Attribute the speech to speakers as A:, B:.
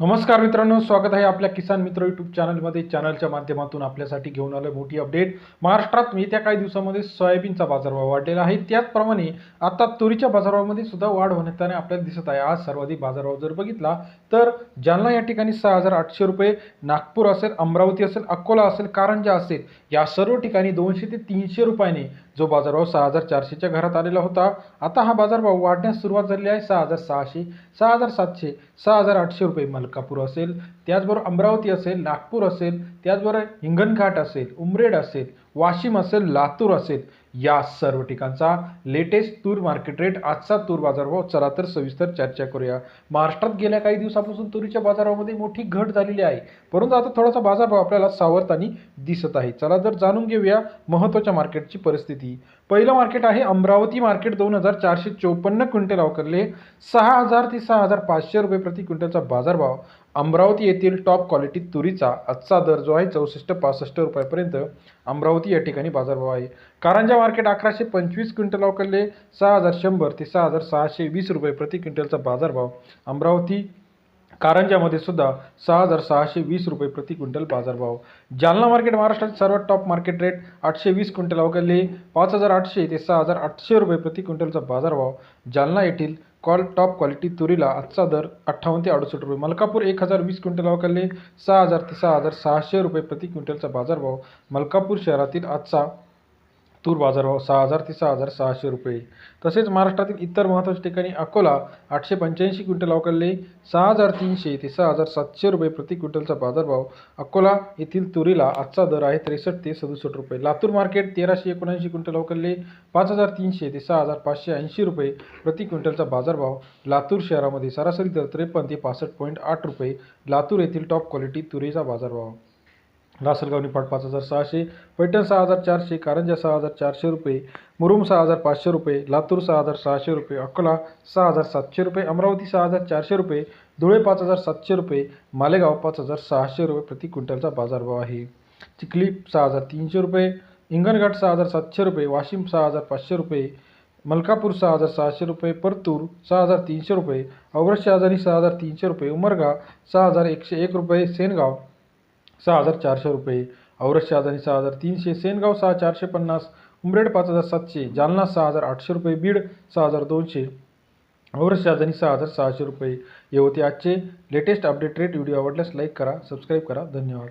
A: नमस्कार मित्रांनो स्वागत आहे आपल्या किसान मित्र यूट्यूब चॅनलमध्ये चॅनलच्या माध्यमातून आपल्यासाठी घेऊन आलं मोठी अपडेट महाराष्ट्रात येत्या काही दिवसामध्ये सोयाबीनचा बाजारभाव वाढलेला आहे. त्याचप्रमाणे आता तुरीच्या बाजारभावामध्ये सुद्धा वाढ होण्याने आपल्याला दिसत आहे. आज सर्वाधिक बाजारभाव जर बघितला तर जालना या ठिकाणी सहा हजार आठशे रुपये नागपूर असेल अमरावती असेल अकोला असेल कारंजा असेल या सर्व ठिकाणी दोनशे ते तीनशे रुपयाने जो बाजारभाव सहा हजार चारशेच्या घरात आलेला होता. आता हा बाजारभाव वाढण्यास सुरुवात झाली आहे सहा हजार सहाशे सहा हजार सातशे सहा हजार आठशे रुपये मला. मलकापूर असेल त्याचबरोबर अमरावती असेल नागपूर असेल त्याचबरोबर हिंगणघाट असेल उमरेड असेल वाशिम असेल लातूर असेल या सर्व ठिकाणचा लेटेस्ट तूर मार्केट रेट आजचा तूर बाजारभाव चला तर सविस्तर चर्चा करूया. महाराष्ट्रात गेल्या काही दिवसापासून तुरीच्या बाजारामध्ये मोठी घट झालेली आहे. परंतु आता थोडासा बाजारभाव आपल्याला सावरताना दिसत आहे. चला तर जाणून घेऊया महत्त्वाच्या मार्केटची परिस्थिती. पहिलं मार्केट आहे अमरावती मार्केट. दोन हजार चारशे चोपन्न क्विंटल अवकरले सहा हजार ते सहा हजार पाचशे रुपये प्रति क्विंटलचा बाजारभाव. अमरावती येथील टॉप क्वालिटी तुरीचा आजचा दर जो आहे चौसष्ट पासष्ट रुपयापर्यंत अमरावती या ठिकाणी बाजारभाव आहे. कारंजा मार्केट अकराशे पंचवीस क्विंटल अवकरले सहा हजार शंभर ते सहा हजार सहाशे वीस रुपये प्रति क्विंटलचा बाजारभाव अमरावती कारंजामध्ये सुद्धा सहा हजार सहाशे वीस रुपये प्रति क्विंटल बाजारभाव. जालना मार्केट महाराष्ट्रात सर्वात टॉप मार्केट रेट आठशे वीस क्विंटल अवघडले पाच हजार आठशे ते सहा हजार आठशे रुपये प्रति क्विंटलचा बाजारभाव. जालना येथील कॉल टॉप क्वालिटी तुरीला आजचा दर अठ्ठावन्न ते अडुसष्ट रुपये. मलकापूर एक हजार वीस क्विंटल अवघडले सहा हजार ते सहा हजार सहाशे रुपये प्रति क्विंटलचा बाजारभाव मलकापूर शहरातील आजचा तूर बाजारभाव सहा हजार ते सहा हजार सहाशे रुपये. तसेच महाराष्ट्रातील इतर महत्त्वाच्या ठिकाणी अकोला आठशे पंच्याऐंशी क्विंटल अवकरले सहा हजार तीनशे ते सहा हजार सातशे रुपये प्रति क्विंटलचा बाजारभाव अकोला येथील तुरीला आजचा दर आहे त्रेसष्ट ते सदुसष्ट रुपये. लातूर मार्केट तेराशे एकोणऐंशी क्विंटल अवकरले पाच हजार तीनशे ते सहा हजार पाचशे ऐंशी रुपये प्रति क्विंटलचा बाजारभाव लातूर शहरामध्ये सरासरी दर त्रेपन्न ते पासष्ट पॉईंट आठ रुपये. लातूर येथील टॉप क्वालिटी तुरीचा बाजारभाव लासलगाव निफाड पाच हजार सहाशे पैठण सहा हजार चारशे कारंजा सहा हजार चारशे रुपये मुरुम सहा हजार पाचशे रुपये लातूर सहा हजार सहाशे रुपये अकोला सहा हजार सातशे रुपये अमरावती सहा हजार चारशे रुपये धुळे पाच हजार सातशे रुपये मालेगाव पाच हजार सहाशे रुपये प्रति क्विंटलचा बाजारभाव आहे चिखली सहा हजार तीनशे रुपये हिंगणघाट सहा हजार सातशे रुपये वाशिम सहा हजार पाचशे रुपये मलकापूर सहा हजार सहाशे रुपये परतूर सहा हजार तीनशे रुपये औरत शहाजारी सहा हजार तीनशे रुपये उमरगा सहा हजार एकशे एक रुपये सेनगाव सहा हजार चारशे रुपये. औरत शहाजानी सहा हजार तीनशे. सेनगाव सहा चारशे पन्नास. उमरेड पाच हजार सातशे. जालना सहा हजार आठशे रुपये. बीड सहा हजार दोनशे. औरत शहाजानी सहा हजार सहाशे रुपये. हे होते आजचे लेटेस्ट अपडेट रेट व्हिडिओ आवडल्यास लाईक करा सबस्क्राईब करा. धन्यवाद.